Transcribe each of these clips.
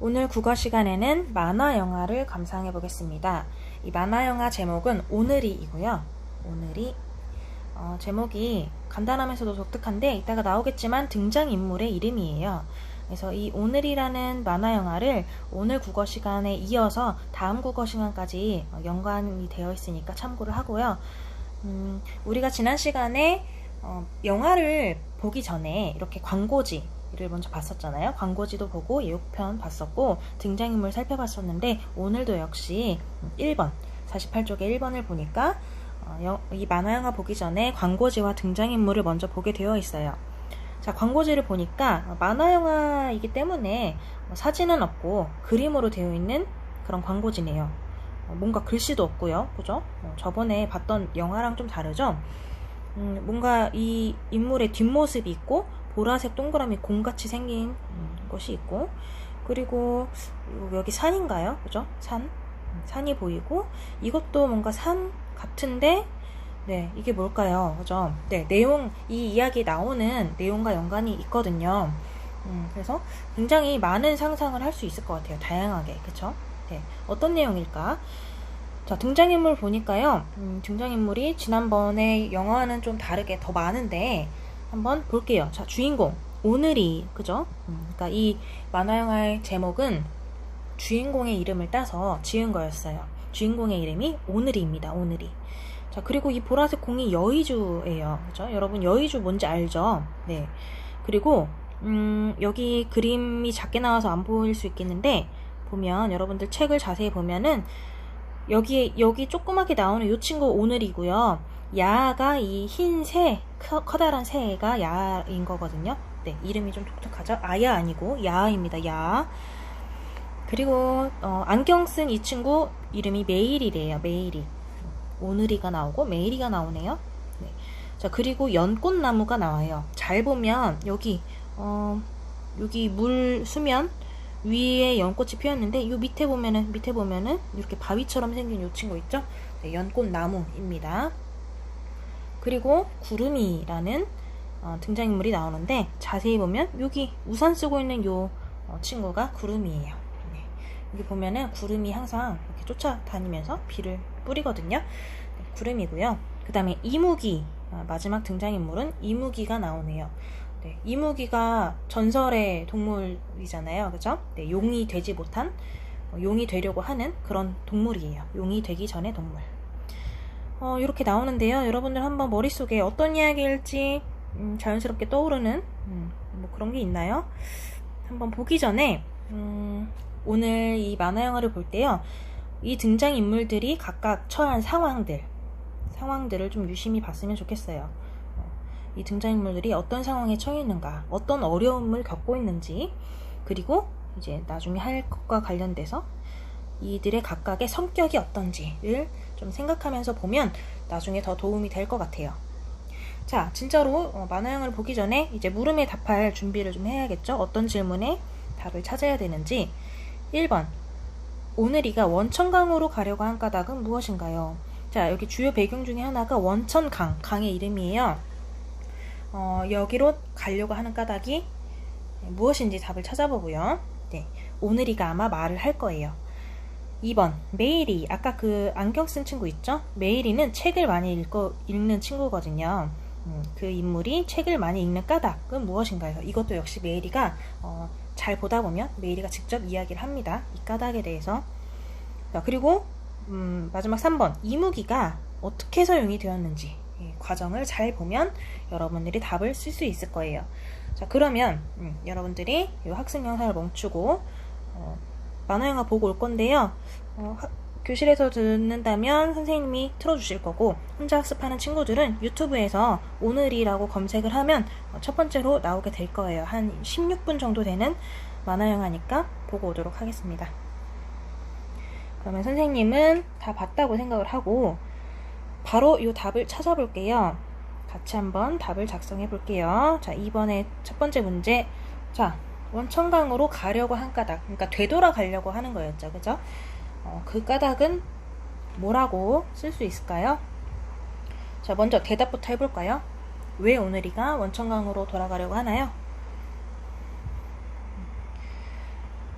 오늘 국어 시간에는 만화 영화를 감상해 보겠습니다. 이 만화 영화 제목은 오늘이이고요. 오늘이 어, 제목이 간단하면서도 독특한데 이따가 나오겠지만 등장 인물의 이름이에요. 그래서 이 오늘이라는 만화 영화를 오늘 국어 시간에 이어서 다음 국어 시간까지 연관이 되어 있으니까 참고를 하고요. 음, 우리가 지난 시간에 어, 영화를 보기 전에 이렇게 광고지 를 먼저 봤었잖아요. 광고지도 보고 예고편 봤었고 등장인물 살펴봤었는데 오늘도 역시 1번 48쪽에 1번을 보니까 어, 이 만화 영화 보기 전에 광고지와 등장인물을 먼저 보게 되어 있어요. 자, 광고지를 보니까 만화 영화이기 때문에 뭐 사진은 없고 그림으로 되어 있는 그런 광고지네요. 어, 뭔가 글씨도 없고요. 그죠? 어, 저번에 봤던 영화랑 좀 다르죠? 음, 뭔가 이 인물의 뒷모습이 있고 보라색 동그라미 공같이 생긴 음, 것이 있고 그리고 여기 산인가요? 그죠? 산 음, 산이 보이고 이것도 뭔가 산 같은데 네 이게 뭘까요? 그죠? 네 내용 이 이야기 나오는 내용과 연관이 있거든요. 음, 그래서 굉장히 많은 상상을 할 수 있을 것 같아요. 다양하게 그쵸? 네 어떤 내용일까? 자, 등장인물 보니까요. 음, 등장인물이 지난번에 영화와는 좀 다르게 더 많은데 한번 볼게요. 자, 주인공 오늘이 그죠? 음, 그러니까 이 만화 영화의 제목은 주인공의 이름을 따서 지은 거였어요. 주인공의 이름이 오늘이입니다. 오늘이. 자, 그리고 이 보라색 공이 여의주예요. 그죠? 여러분 여의주 뭔지 알죠? 네. 그리고 음, 여기 그림이 작게 나와서 안 보일 수 있겠는데 보면 여러분들 책을 자세히 보면은 여기 여기 조그맣게 나오는 이 친구 오늘이고요. 야가 이 흰 새, 커다란 새가 야인 거거든요. 네, 이름이 좀 독특하죠? 아야 아니고 야입니다. 야. 그리고 어, 안경 쓴 이 친구 이름이 메일이래요. 메일이. 오늘이가 나오고 메일이가 나오네요. 네. 자 그리고 연꽃나무가 나와요. 잘 보면 여기 어, 여기 물 수면 위에 연꽃이 피었는데 이 밑에 보면은 밑에 보면은 이렇게 바위처럼 생긴 이 친구 있죠? 네, 연꽃 나무입니다. 그리고 구름이라는 어, 등장인물이 나오는데 자세히 보면 여기 우산 쓰고 있는 이 어, 친구가 구름이에요. 네, 여기 보면은 구름이 항상 이렇게 쫓아다니면서 비를 뿌리거든요. 네, 구름이고요. 그 다음에 이무기 어, 마지막 등장인물은 이무기가 나오네요. 네, 이무기가 전설의 동물이잖아요. 그죠? 네, 용이 되지 못한, 어, 용이 되려고 하는 그런 동물이에요. 용이 되기 전의 동물. 어, 이렇게 나오는데요. 여러분들 한번 머릿속에 어떤 이야기일지 음, 자연스럽게 떠오르는 음, 뭐 그런 게 있나요? 한번 보기 전에 음, 오늘 이 만화 영화를 볼 때요. 이 등장 인물들이 각각 처한 상황들, 상황들을 좀 유심히 봤으면 좋겠어요. 이 등장인물들이 어떤 상황에 처해 있는가, 어떤 어려움을 겪고 있는지, 그리고 이제 나중에 할 것과 관련돼서 이들의 각각의 성격이 어떤지를 좀 생각하면서 보면 나중에 더 도움이 될 것 같아요. 자, 진짜로 어, 만화영을 보기 전에 이제 물음에 답할 준비를 좀 해야겠죠? 어떤 질문에 답을 찾아야 되는지. 1번. 오늘이가 원천강으로 가려고 한 까닭은 무엇인가요? 자, 여기 주요 배경 중에 하나가 원천강, 강의 이름이에요. 어, 여기로 가려고 하는 까닭이 무엇인지 답을 찾아보고요. 네, 오늘이가 아마 말을 할 거예요. 2번 메일이 아까 그 안경 쓴 친구 있죠? 메일이는 책을 많이 읽고, 읽는 친구거든요. 음, 그 인물이 책을 많이 읽는 까닭은 무엇인가요? 이것도 역시 메일이가 어, 잘 보다 보면 메일이가 직접 이야기를 합니다. 이 까닭에 대해서. 자, 그리고 음, 마지막 3번 이무기가 어떻게 사용이 되었는지 과정을 잘 보면 여러분들이 답을 쓸 수 있을 거예요. 자, 그러면 음, 여러분들이 이 학습 영상을 멈추고 어, 만화 영화 보고 올 건데요. 어, 하, 교실에서 듣는다면 선생님이 틀어주실 거고 혼자 학습하는 친구들은 유튜브에서 오늘이라고 검색을 하면 어, 첫 번째로 나오게 될 거예요. 한 16분 정도 되는 만화 영화니까 보고 오도록 하겠습니다. 그러면 선생님은 다 봤다고 생각을 하고 바로 이 답을 찾아볼게요. 같이 한번 답을 작성해 볼게요. 자, 이번에 첫 번째 문제. 자, 원천강으로 가려고 한 까닭. 그러니까 되돌아 가려고 하는 거였죠. 그죠? 어, 그 까닭은 뭐라고 쓸 수 있을까요? 자, 먼저 대답부터 해볼까요? 왜 오늘이가 원천강으로 돌아가려고 하나요?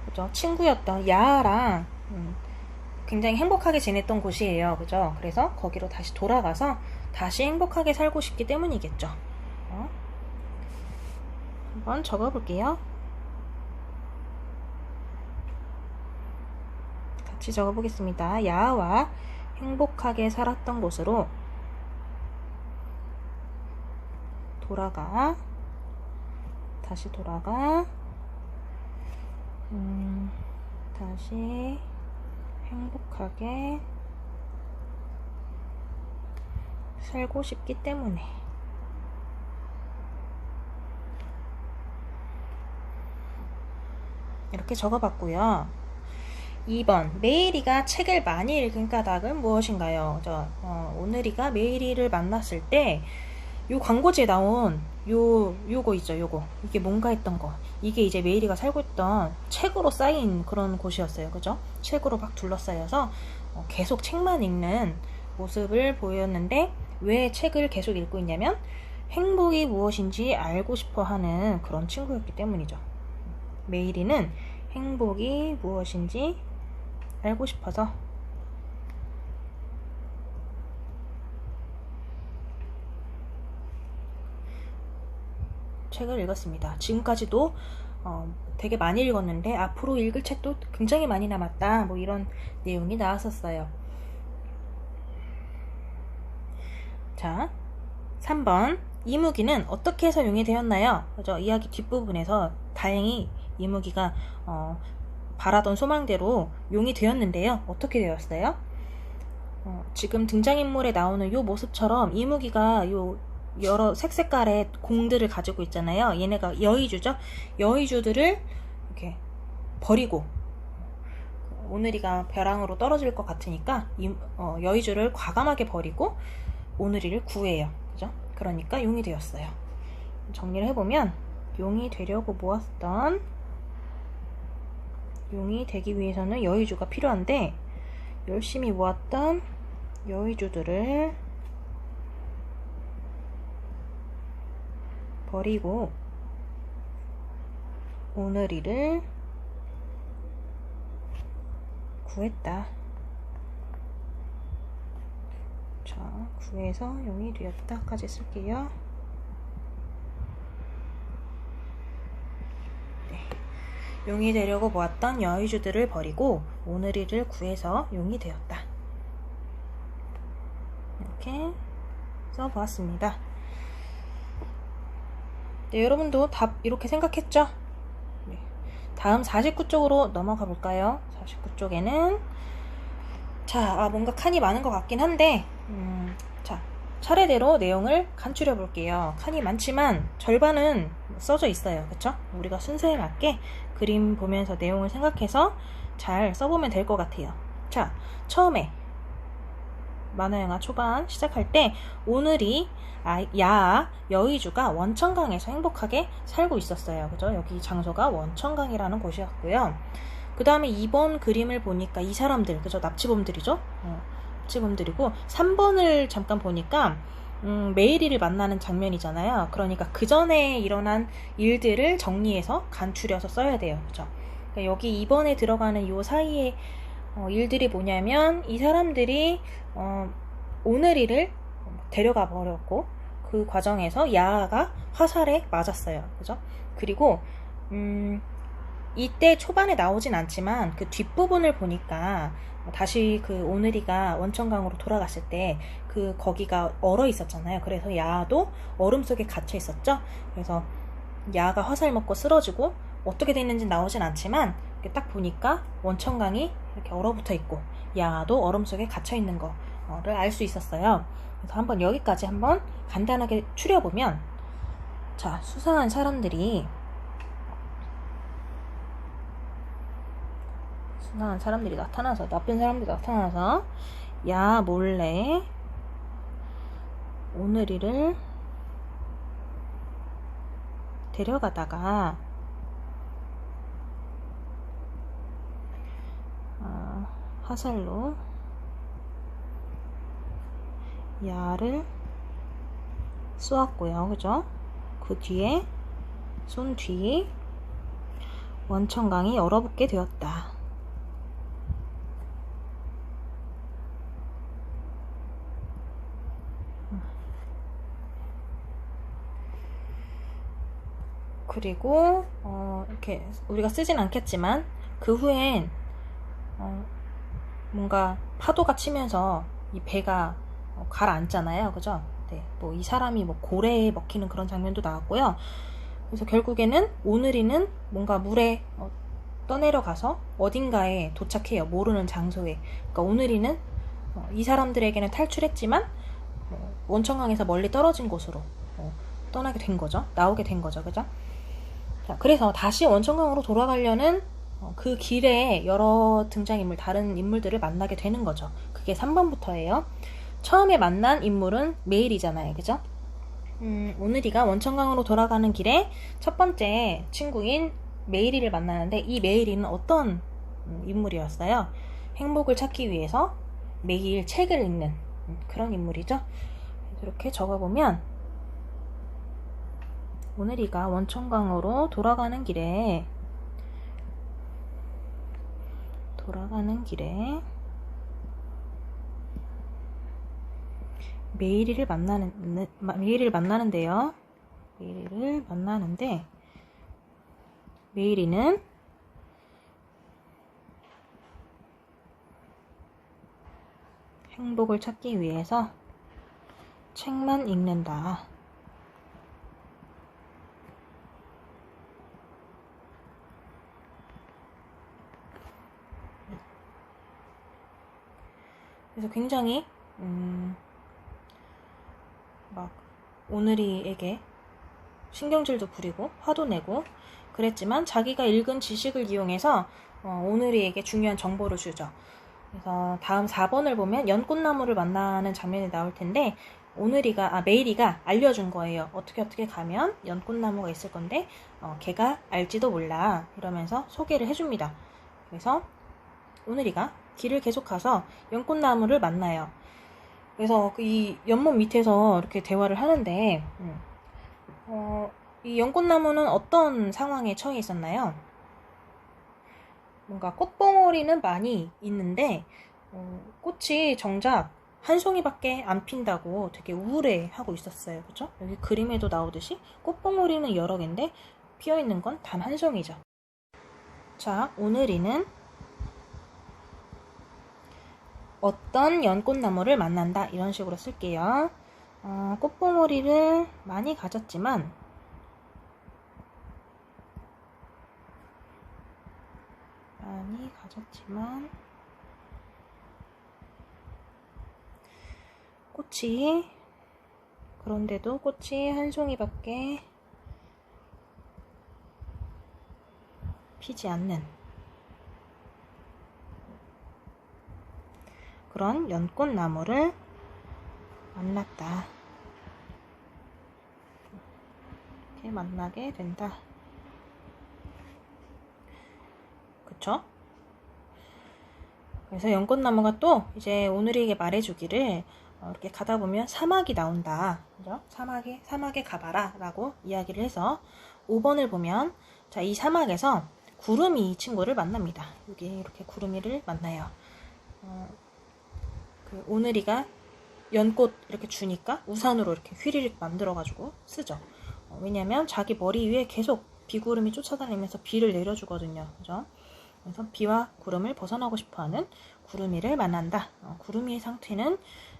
그죠? 친구였던 야랑 음, 굉장히 행복하게 지냈던 곳이에요. 그죠? 그래서 거기로 다시 돌아가서 다시 행복하게 살고 싶기 때문이겠죠. 어? 한번 적어볼게요. 같이 적어보겠습니다. 야와 행복하게 살았던 곳으로 돌아가 다시 돌아가 음, 다시 행복하게 살고 싶기 때문에 이렇게 적어봤고요. 2번 메이리가 책을 많이 읽은 까닭은 무엇인가요? 저, 어, 오늘이가 메이리를 만났을 때 요 광고지에 나온 요 요거 있죠 요거. 이게 뭔가 했던 거. 이게 이제 메이리가 살고 있던 책으로 쌓인 그런 곳이었어요. 그죠? 책으로 막 둘러싸여서 어, 계속 책만 읽는 모습을 보였는데 왜 책을 계속 읽고 있냐면 행복이 무엇인지 알고 싶어 하는 그런 친구였기 때문이죠. 메이리는 행복이 무엇인지 알고 싶어서 책을 읽었습니다. 지금까지도 어, 되게 많이 읽었는데 앞으로 읽을 책도 굉장히 많이 남았다. 뭐 이런 내용이 나왔었어요. 자, 3번 이무기는 어떻게 해서 용이 되었나요? 그죠? 이야기 뒷부분에서 다행히 이무기가 어, 바라던 소망대로 용이 되었는데요. 어떻게 되었어요? 어, 지금 등장인물에 나오는 요 모습처럼 이무기가 요 여러 색색깔의 공들을 가지고 있잖아요. 얘네가 여의주죠. 여의주들을 이렇게 버리고 오늘이가 벼랑으로 떨어질 것 같으니까 이, 어, 여의주를 과감하게 버리고 오늘이를 구해요. 그죠? 그러니까 용이 되었어요. 정리를 해보면 용이 되려고 모았던 용이 되기 위해서는 여의주가 필요한데 열심히 모았던 여의주들을 버리고 오늘이를 구했다. 자, 구해서 용이 되었다까지 쓸게요. 용이 되려고 모았던 여의주들을 버리고 오늘이를 구해서 용이 되었다. 이렇게 써보았습니다. 네, 여러분도 답 이렇게 생각했죠? 네. 다음 49쪽으로 넘어가 볼까요? 49쪽에는 자, 아, 뭔가 칸이 많은 것 같긴 한데 음, 자, 차례대로 내용을 간추려 볼게요. 칸이 많지만 절반은 써져 있어요. 그쵸? 우리가 순서에 맞게 그림 보면서 내용을 생각해서 잘 써보면 될 것 같아요. 자, 처음에 만화영화 초반 시작할 때 오늘이 아, 야 여의주가 원천강에서 행복하게 살고 있었어요. 그죠? 여기 장소가 원천강이라는 곳이었고요. 그 다음에 2번 그림을 보니까 이 사람들, 그죠? 납치범들이죠? 어, 납치범들이고 3번을 잠깐 보니까 음, 메이리를 만나는 장면이잖아요. 그러니까 그 전에 일어난 일들을 정리해서 간추려서 써야 돼요. 그죠? 그러니까 여기 2번에 들어가는 요 사이에 어, 일들이 뭐냐면 이 사람들이 어, 오늘이를 데려가 버렸고 그 과정에서 야가 화살에 맞았어요. 그죠? 그리고 음, 이때 초반에 나오진 않지만 그 뒷부분을 보니까 다시 그 오늘이가 원천강으로 돌아갔을 때 그 거기가 얼어 있었잖아요. 그래서 야도 얼음 속에 갇혀 있었죠. 그래서 야가 화살 먹고 쓰러지고 어떻게 됐는지 나오진 않지만 딱 보니까 원천강이 이렇게 얼어붙어 있고 야도 얼음 속에 갇혀 있는 거를 알 수 있었어요. 그래서 한번 여기까지 한번 간단하게 추려보면 자 수상한 사람들이 수상한 사람들이 나타나서 나쁜 사람들이 나타나서 야 몰래 오늘이를 데려가다가 어, 화살로 야를 쏘았고요. 그죠? 그 뒤에 손 뒤 원천강이 얼어붙게 되었다. 그리고 어, 이렇게 우리가 쓰진 않겠지만 그 후엔 어, 뭔가 파도가 치면서 이 배가 어, 가라앉잖아요, 그죠? 네, 뭐 이 사람이 뭐 고래에 먹히는 그런 장면도 나왔고요. 그래서 결국에는 오늘이는 뭔가 물에 어, 떠내려가서 어딘가에 도착해요. 모르는 장소에. 그러니까 오늘이는 어, 이 사람들에게는 탈출했지만 어, 원천강에서 멀리 떨어진 곳으로 어, 떠나게 된 거죠. 나오게 된 거죠, 그죠? 자, 그래서 다시 원천강으로 돌아가려는 어, 그 길에 여러 등장인물, 다른 인물들을 만나게 되는 거죠. 그게 3번부터예요. 처음에 만난 인물은 메일이잖아요. 그죠? 음, 오늘이가 원천강으로 돌아가는 길에 첫 번째 친구인 메이리를 만나는데 이 메이리는 어떤 음, 인물이었어요? 행복을 찾기 위해서 매일 책을 읽는 음, 그런 인물이죠. 이렇게 적어보면 오늘이가 원천강으로 돌아가는 길에 돌아가는 길에 메이리를 만나는 메이리를 만나는데요. 메이리를 만나는데 메이리는 행복을 찾기 위해서 책만 읽는다. 그래서 굉장히 음, 막 오늘이에게 신경질도 부리고 화도 내고 그랬지만 자기가 읽은 지식을 이용해서 어, 오늘이에게 중요한 정보를 주죠. 그래서 다음 4번을 보면 연꽃나무를 만나는 장면이 나올 텐데 오늘이가 아 메일이가 알려준 거예요. 어떻게 어떻게 가면 연꽃나무가 있을 건데 어, 걔가 알지도 몰라 이러면서 소개를 해줍니다. 그래서 오늘이가 길을 계속 가서 연꽃나무를 만나요. 그래서 그이 연못 밑에서 이렇게 대화를 하는데 음, 어, 이 연꽃나무는 어떤 상황에 처해 있었나요? 뭔가 꽃봉오리는 많이 있는데 어, 꽃이 정작 한 송이밖에 안 핀다고 되게 우울해 하고 있었어요. 그죠? 여기 그림에도 나오듯이 꽃봉오리는 여러 개인데 피어 있는 건 단 한 송이죠. 자, 오늘 이는 어떤 연꽃나무를 만난다 이런 식으로 쓸게요. 어, 꽃봉오리를 많이 가졌지만 많이 가졌지만 꽃이 그런데도 꽃이 한 송이밖에 피지 않는 그런 연꽃나무를 만났다. 이렇게 만나게 된다. 그쵸? 그래서 연꽃나무가 또 이제 오늘에게 말해주기를 어, 이렇게 가다 보면 사막이 나온다. 그죠? 사막에, 사막에 가봐라. 라고 이야기를 해서 5번을 보면 자, 이 사막에서 구름이 이 친구를 만납니다. 여기 이렇게 구름이를 만나요. 어, 그 오늘이가 연꽃 이렇게 주니까 우산으로 이렇게 휘리릭 만들어가지고 쓰죠. 어, 왜냐면 자기 머리 위에 계속 비구름이 쫓아다니면서 비를 내려주거든요. 그죠? 그래서 비와 구름을 벗어나고 싶어하는 구름이를 만난다. 어, 구름이의 상태는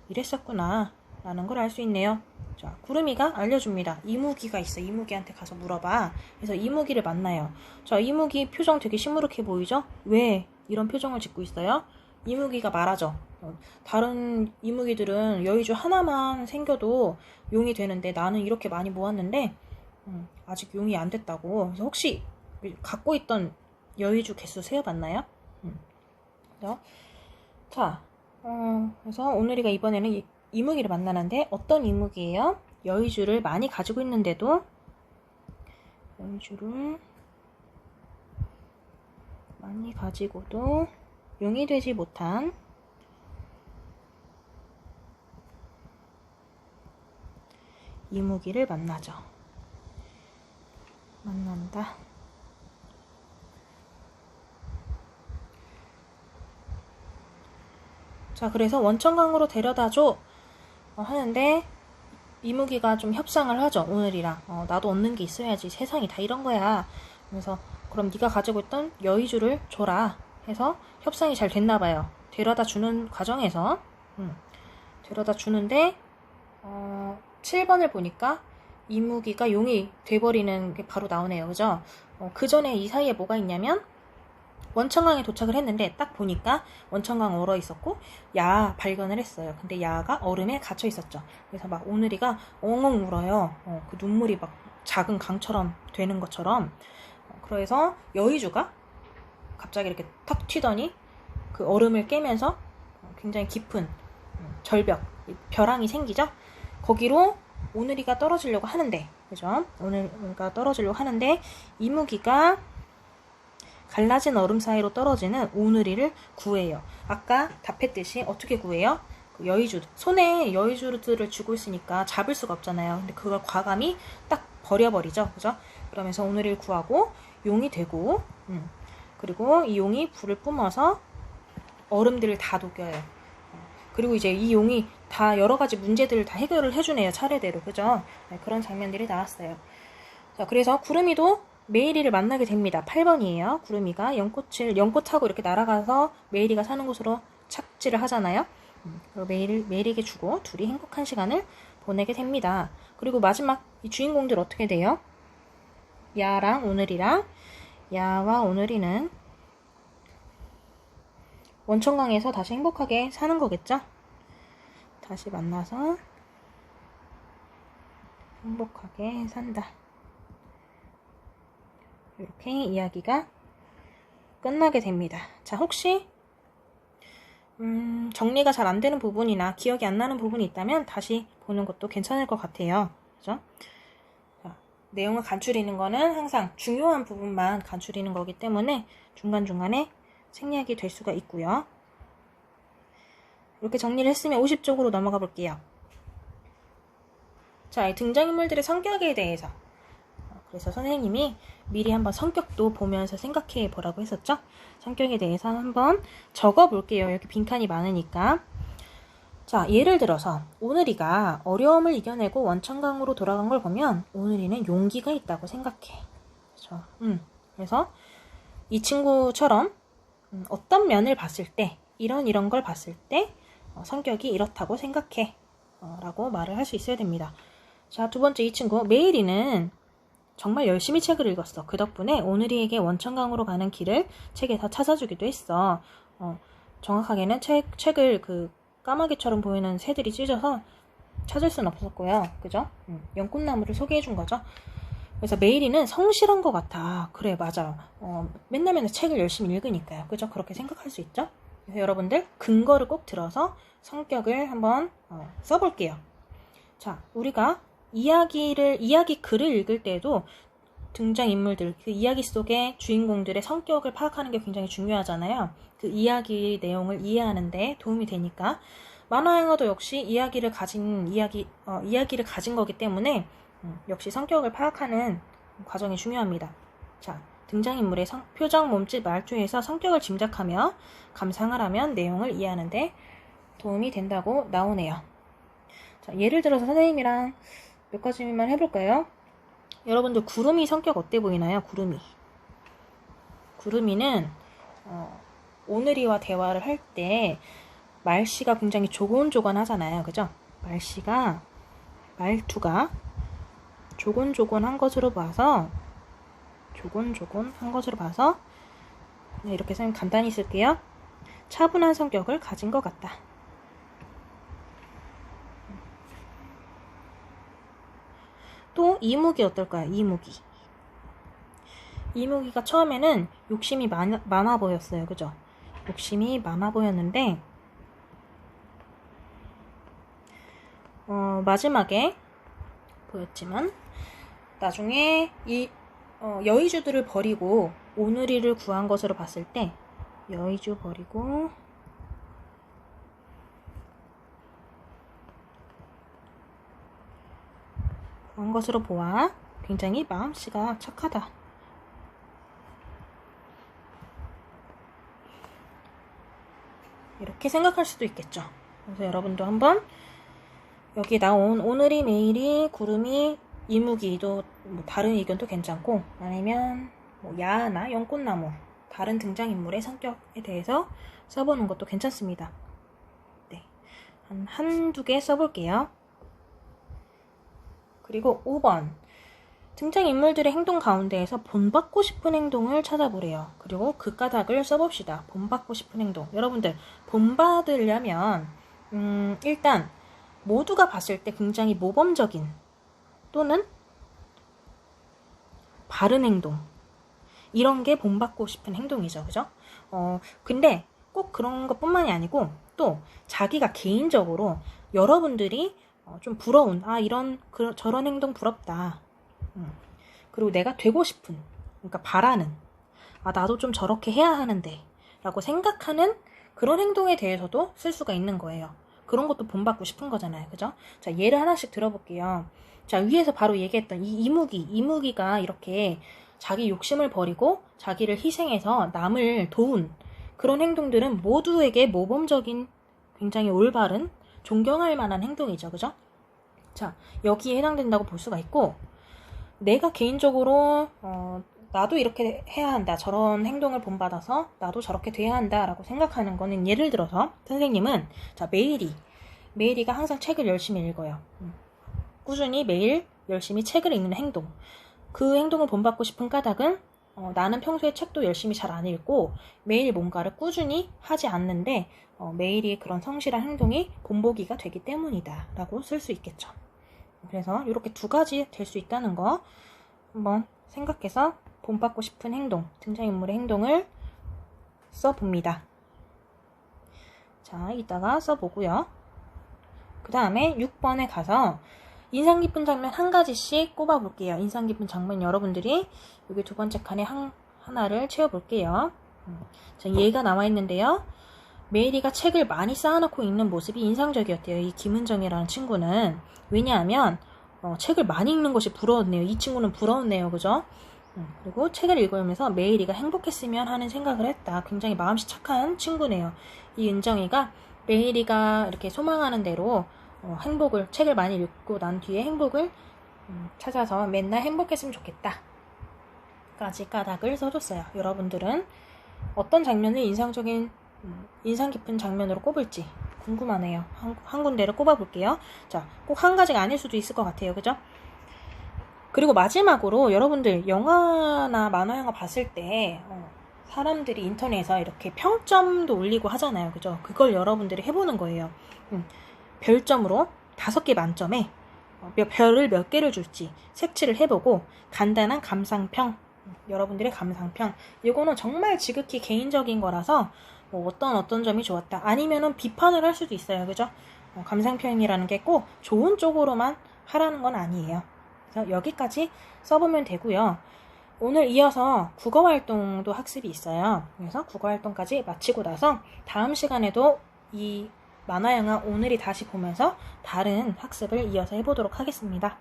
이랬었구나 라는 걸 알 수 있네요. 자, 구름이가 알려줍니다. 이무기가 있어. 이무기한테 가서 물어봐. 그래서 이무기를 만나요. 자, 이무기 표정 되게 시무룩해 보이죠? 왜 이런 표정을 짓고 있어요? 이무기가 말하죠. 어, 다른 이무기들은 여의주 하나만 생겨도 용이 되는데 나는 이렇게 많이 모았는데 음, 아직 용이 안 됐다고. 그래서 혹시 갖고 있던 여의주 개수 세어봤나요? 음. 자, 어, 그래서 오늘이가 이번에는 이, 이무기를 만나는데 어떤 이무기예요? 여의주를 많이 가지고 있는데도 여의주를 많이 가지고도 용이 되지 못한 이무기를 만나죠. 만난다. 자, 그래서 원천강으로 데려다줘! 어, 하는데, 이무기가 좀 협상을 하죠, 오늘이랑. 어, 나도 얻는 게 있어야지. 세상이 다 이런 거야. 그래서, 그럼 네가 가지고 있던 여의주를 줘라. 해서 협상이 잘 됐나 봐요. 데려다 주는 과정에서. 음, 데려다 주는데, 어, 7번을 보니까 이무기가 용이 돼버리는 게 바로 나오네요. 그죠? 어, 그 전에 이 사이에 뭐가 있냐면 원천강에 도착을 했는데 딱 보니까 원천강 얼어 있었고 야 발견을 했어요. 근데 야가 얼음에 갇혀 있었죠. 그래서 막 오늘이가 엉엉 울어요. 어, 그 눈물이 막 작은 강처럼 되는 것처럼. 어, 그래서 여의주가 갑자기 이렇게 탁 튀더니 그 얼음을 깨면서 굉장히 깊은 음, 절벽, 벼랑이 생기죠. 거기로 오늘이가 떨어지려고 하는데, 그죠? 오늘이가 떨어지려고 하는데 이무기가 갈라진 얼음 사이로 떨어지는 오늘이를 구해요. 아까 답했듯이 어떻게 구해요? 그 여의주 손에 여의주들을 쥐고 있으니까 잡을 수가 없잖아요. 근데 그걸 과감히 딱 버려버리죠, 그죠? 그러면서 오늘이를 구하고 용이 되고, 음. 그리고 이 용이 불을 뿜어서 얼음들을 다 녹여요. 그리고 이제 이 용이 다 여러 가지 문제들을 다 해결을 해주네요. 차례대로. 그죠? 네, 그런 장면들이 나왔어요. 자, 그래서 구름이도 메이리를 만나게 됩니다. 8번이에요. 구름이가 연꽃을, 연꽃하고 이렇게 날아가서 메이리가 사는 곳으로 착지를 하잖아요. 음, 메이리, 메이리에게 주고 둘이 행복한 시간을 보내게 됩니다. 그리고 마지막 이 주인공들 어떻게 돼요? 야랑 오늘이랑 야와 오늘이는 원천강에서 다시 행복하게 사는 거겠죠? 다시 만나서 행복하게 산다. 이렇게 이야기가 끝나게 됩니다. 자, 혹시 음, 정리가 잘 안 되는 부분이나 기억이 안 나는 부분이 있다면 다시 보는 것도 괜찮을 것 같아요. 그죠? 자, 내용을 간추리는 거는 항상 중요한 부분만 간추리는 거기 때문에 중간중간에 생략이 될 수가 있고요. 이렇게 정리를 했으면 50쪽으로 넘어가 볼게요. 자, 등장인물들의 성격에 대해서 그래서 선생님이 미리 한번 성격도 보면서 생각해 보라고 했었죠. 성격에 대해서 한번 적어 볼게요. 여기 빈칸이 많으니까. 자, 예를 들어서 오늘이가 어려움을 이겨내고 원천강으로 돌아간 걸 보면 오늘이는 용기가 있다고 생각해. 그렇죠. 음. 그래서 이 친구처럼 음, 어떤 면을 봤을 때 이런 이런 걸 봤을 때 어, 성격이 이렇다고 생각해 어, 라고 말을 할 수 있어야 됩니다. 자, 두 번째 이 친구 메일이는 정말 열심히 책을 읽었어. 그 덕분에 오늘이에게 원천강으로 가는 길을 책에서 찾아주기도 했어. 어, 정확하게는 책, 책을 그 까마귀처럼 보이는 새들이 찢어서 찾을 수는 없었고요. 그죠? 음, 연꽃나무를 소개해 준 거죠. 그래서 메일이는 성실한 것 같아. 그래, 맞아. 어, 맨날 맨날 책을 열심히 읽으니까요. 그죠? 그렇게 생각할 수 있죠? 그래서 여러분들 근거를 꼭 들어서 성격을 한번 어, 써볼게요. 자, 우리가 이야기를 이야기 글을 읽을 때에도 등장 인물들 그 이야기 속의 주인공들의 성격을 파악하는 게 굉장히 중요하잖아요. 그 이야기 내용을 이해하는데 도움이 되니까 만화 영화도 역시 이야기를 가진 이야기 어, 이야기를 가진 거기 때문에 음, 역시 성격을 파악하는 과정이 중요합니다. 자, 등장인물의 성, 표정, 몸짓, 말투에서 성격을 짐작하며 감상을 하면 내용을 이해하는데 도움이 된다고 나오네요. 자, 예를 들어서 선생님이랑 몇 가지만 해볼까요? 여러분들 구름이 성격 어때 보이나요? 구름이. 구름이는 어, 오늘이와 대화를 할 때 말씨가 굉장히 조곤조곤 하잖아요. 그죠? 말씨가 말투가 조곤조곤한 것으로 봐서 조곤조곤한 것으로 봐서 네, 이렇게 선생님 간단히 쓸게요. 차분한 성격을 가진 것 같다. 또 이무기 어떨까요? 이무기. 이무기가 처음에는 욕심이 많아, 많아 보였어요. 그죠? 욕심이 많아 보였는데 어, 마지막에 보였지만 나중에 이 어, 여의주들을 버리고 오늘이를 구한 것으로 봤을 때 여의주 버리고 구한 것으로 보아 굉장히 마음씨가 착하다. 이렇게 생각할 수도 있겠죠. 그래서 여러분도 한번 여기 나온 오늘이 내일이 구름이 이무기도 뭐 다른 의견도 괜찮고 아니면 뭐 야나 연꽃나무 다른 등장인물의 성격에 대해서 써보는 것도 괜찮습니다. 네. 한 한두 개 써볼게요. 그리고 5번. 등장인물들의 행동 가운데에서 본받고 싶은 행동을 찾아보래요. 그리고 그 까닭을 써봅시다. 본받고 싶은 행동. 여러분들, 본받으려면, 음, 일단, 모두가 봤을 때 굉장히 모범적인 또는 바른 행동. 이런 게 본받고 싶은 행동이죠. 그죠? 어, 근데 꼭 그런 것 뿐만이 아니고 또 자기가 개인적으로 여러분들이 어, 좀 부러운, 아, 이런, 그, 저런 행동 부럽다. 음. 그리고 내가 되고 싶은, 그러니까 바라는, 아, 나도 좀 저렇게 해야 하는데, 라고 생각하는 그런 행동에 대해서도 쓸 수가 있는 거예요. 그런 것도 본받고 싶은 거잖아요. 그죠? 자, 예를 하나씩 들어볼게요. 자, 위에서 바로 얘기했던 이 이무기, 이무기가 이렇게 자기 욕심을 버리고 자기를 희생해서 남을 도운 그런 행동들은 모두에게 모범적인 굉장히 올바른 존경할 만한 행동이죠. 그죠? 자, 여기에 해당된다고 볼 수가 있고, 내가 개인적으로, 어, 나도 이렇게 해야 한다. 저런 행동을 본받아서 나도 저렇게 돼야 한다. 라고 생각하는 거는 예를 들어서 선생님은, 자, 메일이, 메일이가 항상 책을 열심히 읽어요. 음. 꾸준히 매일 열심히 책을 읽는 행동. 그 행동을 본받고 싶은 까닭은 어, 나는 평소에 책도 열심히 잘 안 읽고 매일 뭔가를 꾸준히 하지 않는데 어, 매일이 그런 성실한 행동이 본보기가 되기 때문이다 라고 쓸 수 있겠죠. 그래서 이렇게 두 가지 될 수 있다는 거 한번 생각해서 본받고 싶은 행동, 등장인물의 행동을 써봅니다. 자, 이따가 써보고요. 그 다음에 6번에 가서 인상 깊은 장면 한 가지씩 꼽아볼게요. 인상 깊은 장면 여러분들이 여기 두 번째 칸에 한, 하나를 채워볼게요. 음, 자, 얘가 나와 있는데요. 메이리가 책을 많이 쌓아놓고 읽는 모습이 인상적이었대요. 이 김은정이라는 친구는. 왜냐하면, 어, 책을 많이 읽는 것이 부러웠네요. 이 친구는 부러웠네요. 그죠? 음, 그리고 책을 읽으면서 메이리가 행복했으면 하는 생각을 했다. 굉장히 마음씨 착한 친구네요. 이 은정이가 메이리가 이렇게 소망하는 대로 어, 행복을 책을 많이 읽고 난 뒤에 행복을 음, 찾아서 맨날 행복했으면 좋겠다. 까지 까닭을 써줬어요. 여러분들은 어떤 장면을 인상적인 음, 인상 깊은 장면으로 꼽을지 궁금하네요. 한, 한 군데를 꼽아볼게요. 자, 꼭 한 가지가 아닐 수도 있을 것 같아요. 그죠? 그리고 마지막으로 여러분들 영화나 만화 영화 봤을 때 어, 사람들이 인터넷에서 이렇게 평점도 올리고 하잖아요. 그죠? 그걸 여러분들이 해보는 거예요. 음, 별점으로 다섯 개 만점에 어, 몇 별을 몇 개를 줄지 색칠을 해보고 간단한 감상평 여러분들의 감상평 이거는 정말 지극히 개인적인 거라서 뭐 어떤 어떤 점이 좋았다 아니면은 비판을 할 수도 있어요 그죠 어, 감상평이라는 게 꼭 좋은 쪽으로만 하라는 건 아니에요 그래서 여기까지 써보면 되고요 오늘 이어서 국어 활동도 학습이 있어요 그래서 국어 활동까지 마치고 나서 다음 시간에도 이 만화 영화 오늘이 다시 보면서 다른 학습을 이어서 해보도록 하겠습니다.